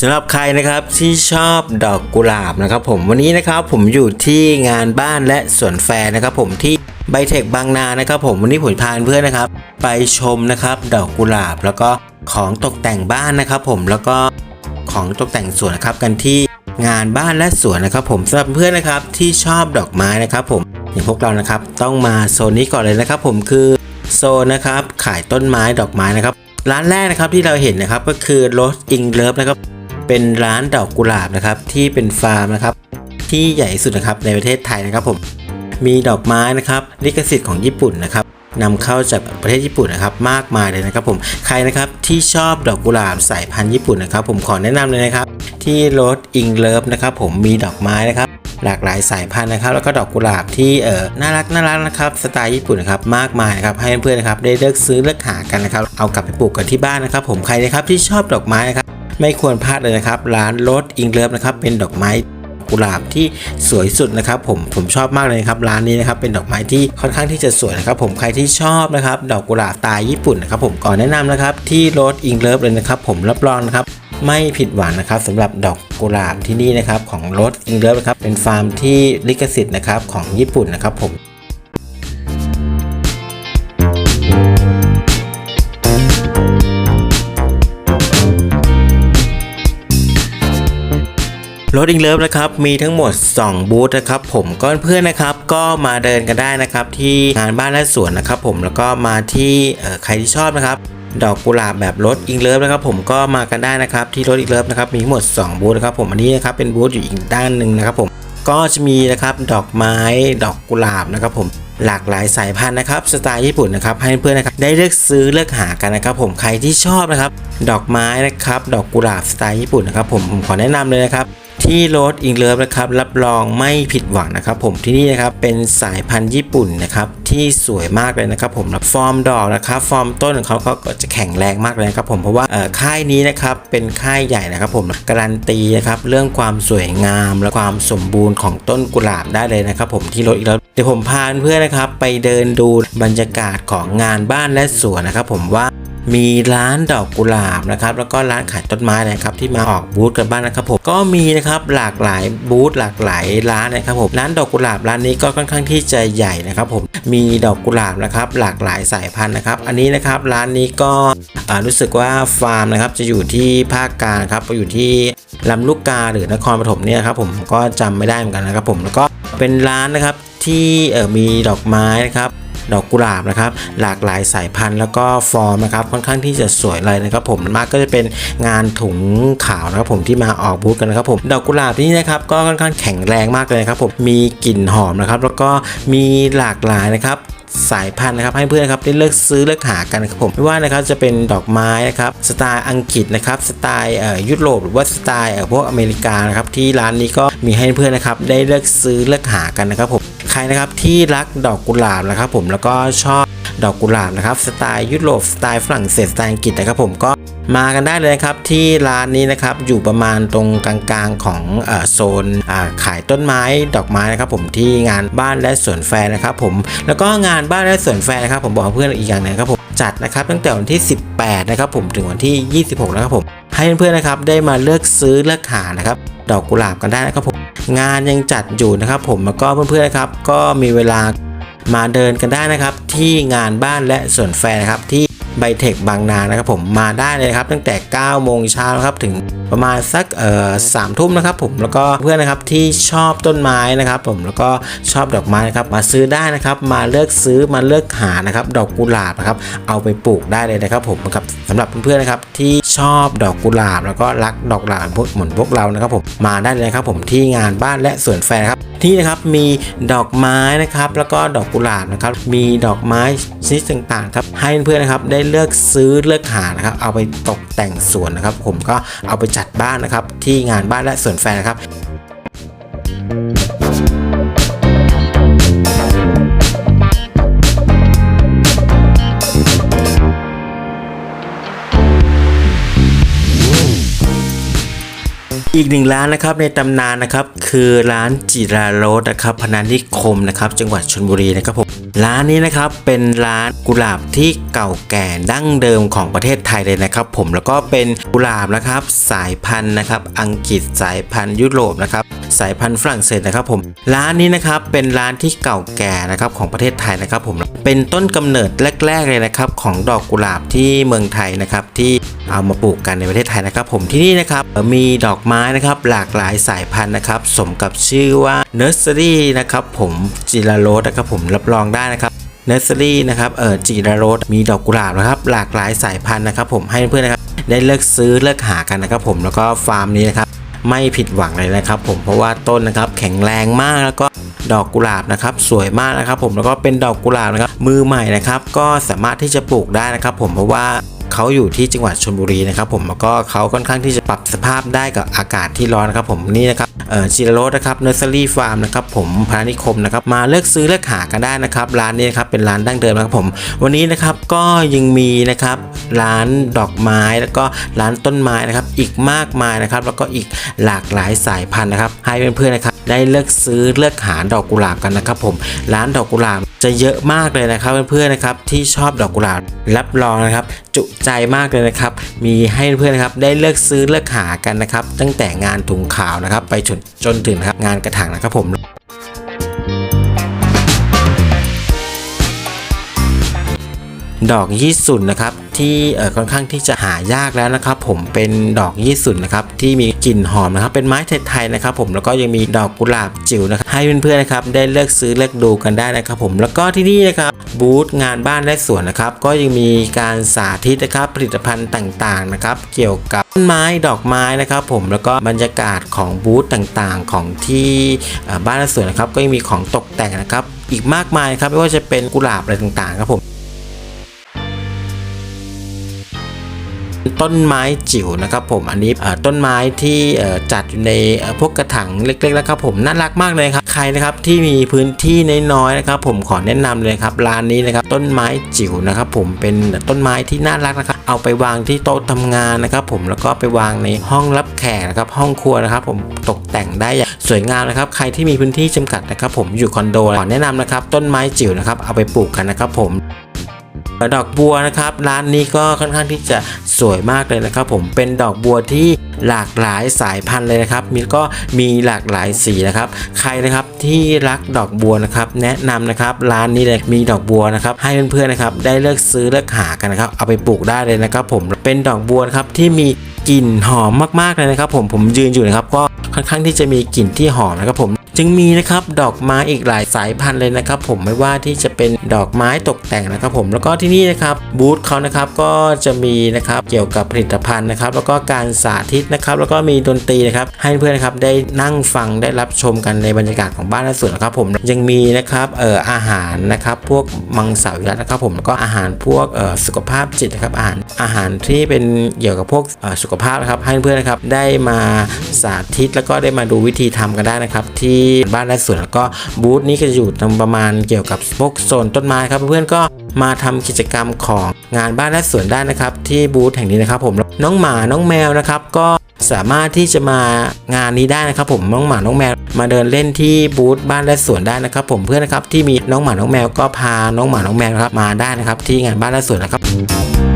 สำหรับใครนะครับที่ชอบดอกกุหลาบนะครับผมวันนี้นะครับผมอยู่ที่งานบ้านและสวนแฟร์นะครับผมที่ไบเทคบางนานะครับผมวันนี้ผมพาเพื่อนนะครับ ไปชมนะครับดอกกุหลาบ แล้วก็ของตกแต่งบ้านนะครับผมแล้วก็ของตกแต่งสวนนะครับกันที่งานบ้านและสวนนะครับ ผมสำหรับเพื่อนนะครับที่ชอบดอกไม้นะครับ ผมอย่างพวกเรานะครับต้องมาโซนนี้ก่อนเลยนะครับ ผมคือโซนนะครับขายต้นไม้ดอกไม้นะครับ ร้านแรกนะครับที่เราเห็นนะครับก็คือ Rose in Love นะครับ เป็นร้านดอกกุหลาบนะครับที่เป็นฟาร์มนะครับที่ใหญ่สุดนะครับในประเทศไทยนะครับผมมีดอกไม้นะครับลิขสิทธิ์ของญี่ปุ่นนะครับนำเข้าจากประเทศญี่ปุ่นนะครับมากมายเลยนะครับผมใครนะครับที่ชอบดอกกุหลาบสายพันธุ์ญี่ปุ่นนะครับ ผมขอแนะนำเลยนะครับที่รถอิงเลิฟนะครับผมมีดอกไม้นะครับหลากหลายสายพันธุ์นะครับ แล้วก็ดอกกุหลาบที่เออน่ารักน่ารักนะครับสไตล์ญี่ปุ่นนะครับมากมายครับให้เพื่อนๆนะครับได้เลือกซื้อเลือกหากันนะครับเอากลับไปปลูกกันที่บ้านนะครับ ผมใครนะครับที่ชอบดอกไม้นะครับ ไม่ควรพลาดเลยนะครับ ร้านรถอิงเลิฟนะครับเป็นดอกไม้กุหลาบที่สวยสุดนะครับผมผมชอบมากเลยครับร้านนี้นะครับเป็นดอกไม้ที่ค่อนข้างที่จะสวยนะครับผมใครที่ชอบนะครับดอกกุหลาบตล์ญี่ปุ่นนะครับผมก่อนแนะนำนะครับที่รถอิงเลิฟเลยนะครับผมรับรองนะครับไม่ผิดหวังนะครับสำหรับดอกกุหลาบที่นี่นะครับของรถอิงเลิฟนะครับเป็นฟาร์มที่ลิขสิทธิ์นะครับของญี่ปุ่นนะครับผม รถอิงเลิฟนะครับมีทั้งหมด 2 บูธนะครับผมก็เพื่อนนะครับก็มาเดินกันได้นะครับที่งานบ้านและสวนนะครับผมแล้วก็มาที่ใครที่ชอบนะครับดอกกุหลาบแบบรถอิงเลิฟนะครับผมก็มากันได้นะครับที่รถอิงเลิฟนะครับมีทั้งหมด 2 บูธนะครับผมอันนี้นะครับเป็นบูธอยู่อีกด้านหนึ่งนะครับผมก็จะมีนะครับดอกไม้ดอกกุหลาบนะครับผมหลากหลายสายพันธุ์นะครับสไตล์ญี่ปุ่นนะครับให้เพื่อนนะครับได้เลือกซื้อเลือกหากันนะครับ ผมใครที่ชอบนะครับ ดอกไม้นะครับ ดอกกุหลาบสไตล์ญี่ปุ่นนะครับผมผมขอแนะนำเลยนะครับ ที่โรสอิงเลิฟนะครับรับรองไม่ผิดหวังนะครับ ผมที่นี่นะครับเป็นสายพันธุ์ญี่ปุ่นนะครับที่สวยมากเลยนะครับ ผมฟอร์มดอกนะครับฟอร์มต้นของเขาก็จะแข็งแรงมากเลยครับ ผมเพราะว่าเอ่อค่ายนี้นะครับเป็นค่ายใหญ่นะครับ ผมการันตีนะครับเรื่องความสวยงามและความสมบูรณ์ของต้นกุหลาบได้เลยนะครับ ผมที่โรสอิงเลิฟเดี๋ยวผมพาเพื่อนนะครับไปเดินดูบรรยากาศของงานบ้านและสวนนะครับ ผมว่า มีร้านดอกกุหลาบนะครับแล้วก็ร้านขายต้นไม้นะครับที่มาออกบูธกันบ้างนะครับผมก็มีนะครับหลากหลายบูธหลากหลายร้านนะครับผมร้านดอกกุหลาบร้านนี้ก็ค่อนข้างที่จะใหญ่นะครับผมมีดอกกุหลาบนะครับหลากหลายสายพันธุ์นะครับอันนี้นะครับร้านนี้ก็รู้สึกว่าฟาร์มนะครับจะอยู่ที่ภาคกลางครับอยู่ที่ลำลูกกาหรือนครปฐมเนี่ยครับผมก็จำไม่ได้เหมือนกันนะครับผมแล้วก็เป็นร้านนะครับที่มีดอกไม้นะครับ ดอกกุหลาบนะครับ หลากหลายสายพันธุ์แล้วก็ฟอร์มนะครับค่อนข้างที่จะสวยเลยนะครับ ผมมากก็จะเป็นงานถุงขาวนะครับผมที่มาออกบูธกันนะครับผมดอกกุหลาบที่นี่นะครับก็ค่อนข้างแข็งแรงมากเลยนะครับผมมีกลิ่นหอมนะครับ แล้วก็มีหลากหลายนะครับสายพันธุ์นะครับให้เพื่อนนะครับได้เลือกซื้อเลือกหากันนะครับผมไม่ว่านะครับจะเป็นดอกไม้นะครับสไตล์อังกฤษนะครับสไตล์เอ่อยุโรปหรือว่าสไตล์เอ่อพวกอเมริกานะครับที่ร้านนี้ก็มีให้เพื่อนนะครับได้เลือกซื้อเลือกหากันนะครับผม รนะครับที่รักดอกกุหลาบนะครับผมแล้วก็ชอบดอกกุหลาบนะครับสไตล์ยุโรปสไตล์ฝรั่งเศสสไตล์อังกฤษนะครับผมก็ มากันได้เลยนะครับที่ร้านนี้นะครับอยู่ประมาณตรงกลางๆของอโซนขายต้นไม้ดอกไม้นะครับผมที่งานบ้านและสวนแฟร์นะครับผมแล้วก็งานบ้านและสวนแฟร์นะครับผมบอกเพื่อนอีกอย่างหนึงครับผมจัดนะครับตั้งแต่วันที่ 18 นะครับผมถึงวันที่ 26 นะครับผมให้เพื่อนๆนะครับได้มาเลือกซื้อเลือกหานะครับดอกกุหลาบกันได้นะครับผมงานยังจัดอยู่นะครับผมแล้วก็เพื่อนๆนะครับก็มีเวลามาเดินกันได้นะครับที่งานบ้านและสวนแฟร์นะครับที่ ไบเทคบางนานะครับผมมาได้เลยครับตั้งแต่ 9 โมงเช้าครับถึงประมาณสักเอ่อสามทุ่มนะครับผมแล้วก็เพื่อนนะครับที่ชอบต้นไม้นะครับ ผมแล้วก็ชอบดอกไม้นะครับมาซื้อได้นะครับมาเลือกซื้อมาเลือกหานะครับดอกกุหลาบนะครับเอาไปปลูกได้เลยนะครับผมครับสำหรับเพื่อนๆนะครับที่ ชอบดอกกุหลาบ แล้วก็รักดอกกุหลาบเหมือนพวกเรานะครับผมมาได้เลยครับผมที่งานบ้านและสวนแฟร์ครับที่นะครับมีดอกไม้นะครับแล้วก็ดอกกุหลาบนะครับมีดอกไม้ชนิดต่างๆครับให้เพื่อนๆนะครับได้เลือกซื้อเลือกหานะครับเอาไปตกแต่งสวนนะครับ ผมก็เอาไปจัดบ้านนะครับที่งานบ้านและสวนแฟร์นะครับ อีกหนึ่งร้านนะครับในตำนานนะครับ คือร้านจิราโรสนะครับพนันนิคมนะครับ จังหวัดชลบุรีนะครับผมร้านนี้นะครับเป็นร้านกุหลาบที่เก่าแก่ดั้งเดิมของประเทศไทยเลยนะครับ ผมแล้วก็เป็นกุหลาบนะครับ สายพันธุ์นะครับ อังกฤษสายพันธุ์ยุโรปนะครับ สายพันธุ์ฝรั่งเศสนะครับผมร้านนี้นะครับเป็นร้านที่เก่าแก่นะครับของประเทศไทยนะครับผมเป็นต้นกำเนิดแรกๆเลยนะครับของดอกกุหลาบที่เมืองไทยนะครับที่เอามาปลูกกันในประเทศไทยนะครับผมที่นี่นะครับมีดอกไม้นะครับหลากหลายสายพันธุ์นะครับสมกับชื่อว่าเนอร์เซอรี่นะครับผมจิราโรสนะครับผมรับรองได้นะครับเนอร์เซอรี่นะครับเออจิราโรสมีดอกกุหลาบนะครับหลากหลายสายพันธุ์นะครับผมให้เพื่อนๆนะครับได้เลือกซื้อเลือกหากันนะครับผมแล้วก็ฟาร์มนี้นะครับ ไม่ผิดหวังเลยนะครับ ผมเพราะว่าต้นนะครับแข็งแรงมากแล้วก็ดอกกุหลาบนะครับสวยมากนะครับ ผมแล้วก็เป็นดอกกุหลาบนะครับมือใหม่นะครับ ก็สามารถที่จะปลูกได้นะครับ ผมเพราะว่าเขาอยู่ที่จังหวัดชลบุรีนะครับ ผมแล้วก็เขาค่อนข้างที่จะปรับสภาพได้กับอากาศที่ร้อนนะครับ ผมนี่นะครับ จิรโรสนะครับเนอร์เซอรี่ฟาร์มนะครับผมพานิคมนะครับมาเลือกซื้อเลือกหากันได้นะครับร้านนี้นะครับเป็นร้านดั้งเดิมนะครับผม วันนี้นะครับก็ยังมีนะครับร้านดอกไม้แล้วก็ร้านต้นไม้นะครับอีกมากมายนะครับแล้วก็อีกหลากหลายสายพันธุ์นะครับให้เพื่อนๆนะครับ ได้เลือกซื้อเลือกหาดอกกุหลาบกันนะครับผมร้านดอกกุหลาบจะเยอะมากเลยนะครับเพื่อนๆนะครับที่ชอบดอกกุหลาบรับรองนะครับ จุใจมากเลยนะครับ มีให้เพื่อนๆนะครับได้เลือกซื้อเลือกหากันนะครับ ตั้งแต่งานถุงขาวนะครับ ไปจนจนถึงครับงานกระถางนะครับผม ดอกยี่สุนนะครับที่ค่อนข้างที่จะหายากแล้วนะครับ ผมเป็นดอกยี่สุนนะครับที่มีกลิ่นหอมนะครับ เป็นไม้ไทยๆนะครับ ผมแล้วก็ยังมีดอกกุหลาบจิ๋วนะครับให้เพื่อนๆนะครับได้เลือกซื้อเลือกดูกันได้นะครับ ผมแล้วก็ที่นี่นะครับบูธงานบ้านและสวนนะครับ ก็ยังมีการสาธิตนะครับผลิตภัณฑ์ต่างๆนะครับ เกี่ยวกับต้นไม้ดอกไม้นะครับ ผมแล้วก็บรรยากาศของบูธต่างๆ ของที่บ้านและสวนนะครับ ก็ยังมีของตกแต่งนะครับ อีกมากมายครับไม่ว่าจะเป็นกุหลาบอะไรต่างๆครับผม ต้นไม้จิ๋วนะครับผมอันนี้ต้นไม้ที่จัดอยู่ในพวกกระถางเล็กๆแล้วครับผมน่ารักมากเลยครับใครนะครับที่มีพื้นที่น้อยๆนะครับ ผมขอแนะนำเลยครับร้านนี้นะครับต้นไม้จิ๋วนะครับผมเป็นต้นไม้ที่น่ารักนะครับเอาไปวางที่โต๊ะทำงานนะครับ ผมแล้วก็ไปวางในห้องรับแขกนะครับห้องครัวนะครับ ผมตกแต่งได้อย่างสวยงามนะครับ ใครที่มีพื้นที่จำกัดนะครับ ผมอยู่คอนโดขอแนะนำนะครับต้นไม้จิ๋วนะครับเอาไปปลูกกันนะครับผม ดอกบัวนะครับ ร้านนี้ก็ค่อนข้างที่จะสวยมากเลยนะครับผมเป็นดอกบัวที่หลากหลายสายพันธุ์เลยนะครับ มีก็มีหลากหลายสีนะครับ ใครนะครับที่รักดอกบัวนะครับแนะนำนะครับร้านนี้เลยมีดอกบัวนะครับ ให้เพื่อนๆนะครับได้เลือกซื้อเลือกหากันนะครับ เอาไปปลูกได้เลยนะครับ ผมเป็นดอกบัวครับที่มีกลิ่นหอมมากๆเลยนะครับ ผมผมยืนอยู่นะครับก็ค่อนข้างที่จะมีกลิ่นที่หอมนะครับ ผม จึงมีนะครับดอกไม้อีกหลายสายพันธุ์เลยนะครับ ผมไม่ว่าที่จะเป็นดอกไม้ตกแต่งนะครับ ผมแล้วก็ที่นี่นะครับบูธเขานะครับก็จะมีนะครับเกี่ยวกับผลิตภัณฑ์นะครับ แล้วก็การสาธิตนะครับ แล้วก็มีดนตรีนะครับ ให้เพื่อนนะครับได้นั่งฟังได้รับชมกันในบรรยากาศของบ้านและสวนนะครับ ผมยังมีนะครับเอ่ออาหารนะครับพวกมังสวิรัตนะครับ ผมแล้วก็อาหารพวกเอ่อสุขภาพจิตนะครับอาหารอาหารที่เป็นเกี่ยวกับพวกเอ่อสุขภาพนะครับให้เพื่อนนะครับได้มาสาธิตแล้วก็ได้มาดูวิธีทำกันได้นะครับที่บ้านและสวนแล้วก็บูธนี้ก็จะอยู่ตรงประมาณเกี่ยวกับพวกโซนต้นไม้ครับเพื่อนๆก็มาทำกิจกรรมของงานบ้านและสวนได้นะครับ ที่บูธแห่งนี้นะครับผมน้องหมาน้องแมวนะครับ ก็สามารถที่จะมางานนี้ได้นะครับผมน้องหมาน้องแมว มาเดินเล่นที่บูธบ้านและสวนได้นะครับ ผมเพื่อนนะครับที่มีน้องหมาน้องแมวก็พาน้องหมาน้องแมวนะครับมาได้นะครับที่งานบ้านและสวนนะครับ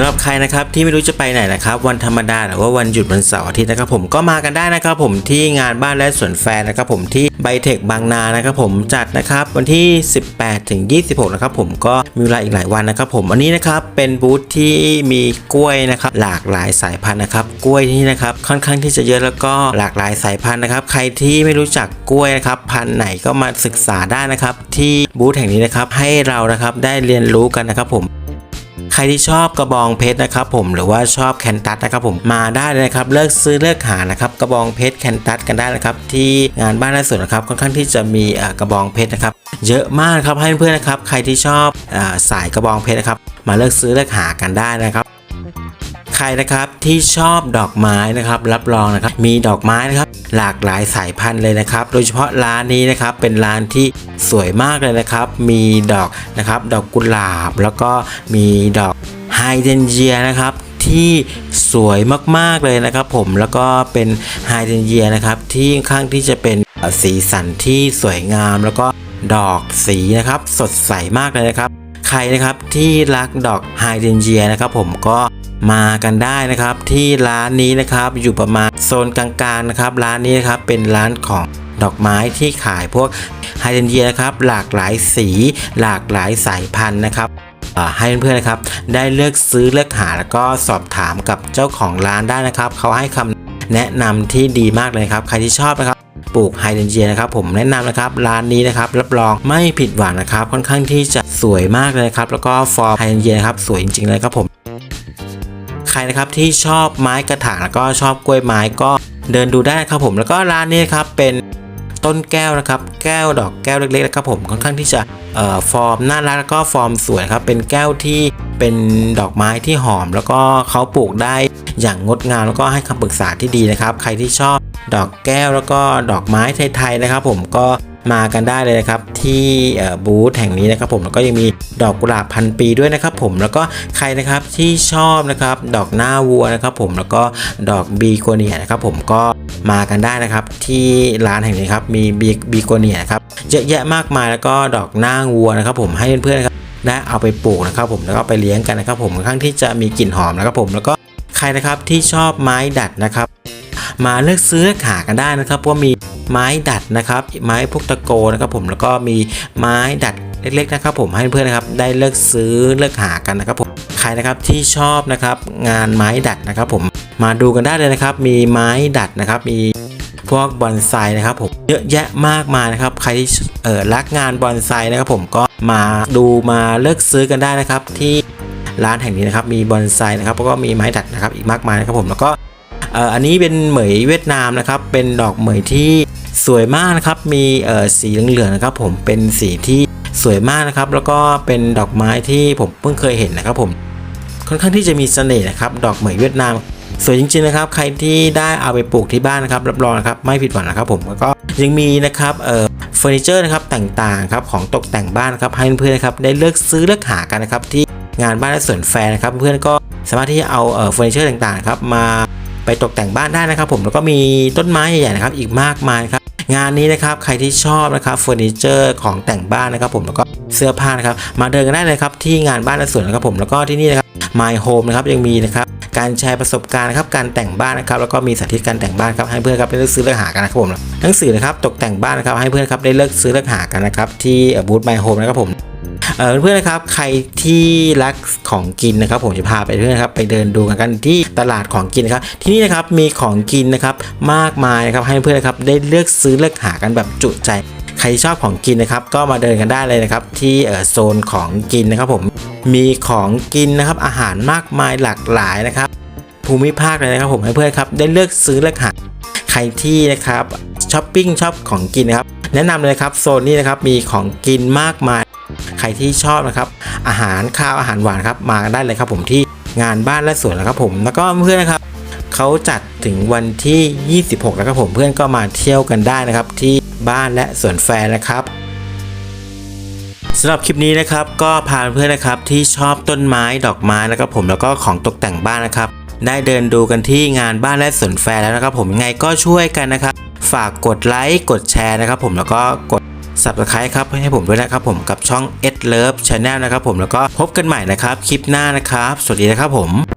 ำหรับใครนะครับที่ไม่รู้จะไปไหนนะครับวันธรรมดาหรือว่าวันหยุดวันเสาร์อาทิตย์นะครับผมก็มากันได้นะครับผมที่งานบ้านและสวนแฟร์นะครับผมที่ไบเทคบางนานะครับผมจัดนะครับวันที่ 18ถึง26นะครับผมก็มีเวลาอีกหลายวันนะครับผมอันนี้นะครับเป็นบูธที่มีกล้วยนะครับหลากหลายสายพันธุ์นะครับกล้วยที่นะครับค่อนข้างที่จะเยอะแล้วก็หลากหลายสายพันธุ์นะครับใครที่ไม่รู้จักกล้วยนะครับพันธุ์ไหนก็มาศึกษาได้นะครับที่บูธแห่งนี้นะครับให้เรานะครับได้เรียนรู้กันนะครับผม รที่ชอบกระบองเพชรนะครับผมหรือว่าชอบแคนตัสนะครับผมมาได้เลยนะครับเลิกซื้อเลิกหานะครับกระบองเพชรแคนตัสกันได้นะครับที่งานบ้านล่าสุดนะครับค่อนข้างที่จะมีกระบองเพชรนะครับเยอะมากครับให้เพื่อนๆนะครับใครที่ชอบอสายกระบองเพชรนะครับมาเลิกซื้อเลิกหากันได้นะครับ ใครนะครับที่ชอบดอกไม้นะครับรับรองนะครับมีดอกไม้นะครับหลากหลายสายพันธุ์เลยนะครับ โดยเฉพาะร้านนี้นะครับเป็นร้านที่สวยมากเลยนะครับ มีดอกนะครับดอกกุหลาบ แล้วก็มีดอกไฮเดรนเยียนะครับที่สวยมากๆเลยนะครับ ผมแล้วก็เป็นไฮเดรนเยียนะครับที่ค่อนข้างที่จะเป็นสีสันที่สวยงาม แล้วก็ดอกสีนะครับสดใสมากเลยนะครับ ใครนะครับที่รักดอกไฮเดรนเยียนะครับ ผมก็ มากันได้นะครับที่ร้านนี้นะครับอยู่ประมาณโซนกลางๆนะครับร้านนี้นะครับเป็นร้านของดอกไม้ที่ขายพวกไฮเดรนเยียนะครับหลากหลายสีหลากหลายสายพันธุ์นะครับอ่าให้เพื่อนๆนะครับ ได้เลือกซื้อเลือกหาแล้วก็สอบถามกับเจ้าของร้านได้นะครับ เขาให้คำแนะนำที่ดีมากเลยครับ ใครที่ชอบนะครับปลูกไฮเดรนเจียนะครับ ผมแนะนำนะครับร้านนี้นะครับรับรองไม่ผิดหวังนะครับ ค่อนข้างที่จะสวยมากเลยครับแล้วก็ฟอร์มไฮเดรนเจียนะครับสวยจริงๆเลยครับผม รนะครับที่ชอบไม้กระถางแล้วก็ชอบกล้วยไม้ก็เดินดูได้ครับผมแล้วก็ร้านนี้ครับเป็นต้นแก้วนะครับ แก้วดอกแก้วเล็กๆนะครับผมค่อนข้างที่จะเอ่อฟอร์มน่ารักแล้วก็ฟอร์มสวยครับเป็นแก้วที่เป็นดอกไม้ที่หอม แล้วก็เขาปลูกได้อย่างงดงามแล้วก็ให้คำปรึกษาที่ดีนะครับ ใครที่ชอบดอกแก้วแล้วก็ดอกไม้ไทยๆนะครับ ผมก็ มากันได้เลยนะครับที่บูธแห่งนี้นะครับผมแล้วก็ยังมีดอกกุหลาบพันปีด้วยนะครับผมแล้วก็ใครนะครับที่ชอบนะครับดอกหน้าวัวนะครับผมแล้วก็ดอกบีโกเนียนะครับผมก็มากันได้นะครับที่ร้านแห่งนี้ครับมีบีบีโกเนียนะครับเยอะแยะมากมายแล้วก็ดอกหน้าวัวนะครับผมให้เพื่อนๆนะครับได้เอาไปปลูกนะครับผมแล้วก็ไปเลี้ยงกันนะครับผมข้างที่จะมีกลิ่นหอมนะครับผมแล้วก็ใครนะครับที่ชอบไม้ดัดนะครับ มาเลือกซื้อเลือกหากันได้นะครับเพราะว่ามี ไม้ดัดนะครับ ไม้พวกตะโกนะครับผมแล้วก็มีไม้ดัดเล็กๆนะครับผมให้เพื่อนนะครับได้เลือกซื้อเลือกหากันนะครับผมใครนะครับที่ชอบนะครับงานไม้ดัดนะครับผมมาดูกันได้เลยนะครับ มีไม้ดัดนะครับ มีพวกบอนไซนะครับผมเยอะแยะมากมายนะครับ ใครที่เออรักงานบอนไซนะครับผมก็มาดูมาเลือกซื้อกันได้นะครับ ที่ร้านแห่งนี้นะครับมีบอนไซนะครับแล้วก็มีไม้ดัดนะครับอีกมากมายนะครับผมแล้วก็ อันนี้เป็นเหมยเวียดนามนะครับ เป็นดอกเหมยที่สวยมากนะครับ มีเอ่อสีเหลืองๆนะครับ ผมเป็นสีที่สวยมากนะครับ แล้วก็เป็นดอกไม้ที่ผมเพิ่งเคยเห็นนะครับ ผมค่อนข้างที่จะมีเสน่ห์นะครับ ดอกเหมยเวียดนามสวยจริงๆนะครับ ใครที่ได้เอาไปปลูกที่บ้านนะครับ รับรองนะครับไม่ผิดหวังนะครับ ผมแล้วก็ยังมีนะครับเอ่อเฟอร์นิเจอร์นะครับต่างๆครับของตกแต่งบ้านครับให้เพื่อนๆนะครับได้เลือกซื้อเลือกหากันนะครับที่งานบ้านและสวนแฟร์นะครับ เพื่อนๆก็สามารถที่จะเอาเฟอร์นิเจอร์ต่างๆครับมา ไปตกแต่งบ้านได้นะครับ ผมแล้วก็มีต้นไม้ใหญ่ๆนะครับอีกมากมายครับงานนี้นะครับใครที่ชอบนะครับเฟอร์นิเจอร์ของแต่งบ้านนะครับ ผมแล้วก็เสื้อผ้านะครับมาเดินกันได้เลยครับที่งานบ้านและสวนนะครับผมแล้วก็ที่นี่นะครับ My Home นะครับยังมีนะครับการแชร์ประสบการณ์นะครับการแต่งบ้านนะครับแล้วก็มีสาธิตการแต่งบ้านครับให้เพื่อนครับได้เลือกซื้อเลือกหากันนะครับผมหนังสือนะครับตกแต่งบ้านนะครับให้เพื่อนครับได้เลือกซื้อเลือกหากันนะครับที่บูธ My Home นะครับผม เออเพื่อนๆนะครับใครที่รักของกินนะครับผมจะพาไปเพื่อนครับไปเดินดูกันกันที่ตลาดของกินครับที่นี่นะครับมีของกินนะครับมากมายนะครับให้เพื่อนๆนะครับได้เลือกซื้อเลือกหากันแบบจุใจ ใครชอบของกินนะครับก็มาเดินกันได้เลยนะครับที่เออโซนของกินนะครับผมมีของกินนะครับอาหารมากมายหลากหลายนะครับภูมิภาคเลยนะครับผมให้เพื่อนครับได้เลือกซื้อเลือกหาใครที่นะครับช้อปปิ้งชอบของกินนะครับแนะนำเลยครับโซนนี้นะครับมีของกินมากมาย รที่ชอบนะครับ อาหารข้าวอาหารหวานครับมาได้เลยครับผมที่งานบ้านและสวนนะครับผมแล้วก็เพื่อนนะครับเขาจัดถึงวันที่ 26 แล้วครับผมเพื่อนก็มาเที่ยวกันได้นะครับ ที่บ้านและสวนแฟร์นะครับสำหรับคลิปนี้นะครับก็พาเพื่อนนะครับที่ชอบต้นไม้ดอกไม้นะครับผมแล้วก็ของตกแต่งบ้านนะครับ ได้เดินดูกันที่งานบ้านและสวนแฟร์แล้วนะครับ ผมยังไงก็ช่วยกันนะครับ ฝากกดไลค์กดแชร์นะครับ ผมแล้วก็กด subscribe ครับให้ผมด้วยนะครับผมกับช่อง e d Love Channel นะครับผมแล้วก็พบกันใหม่นะครับคลิปหน้านะครับ สวัสดีนะครับผม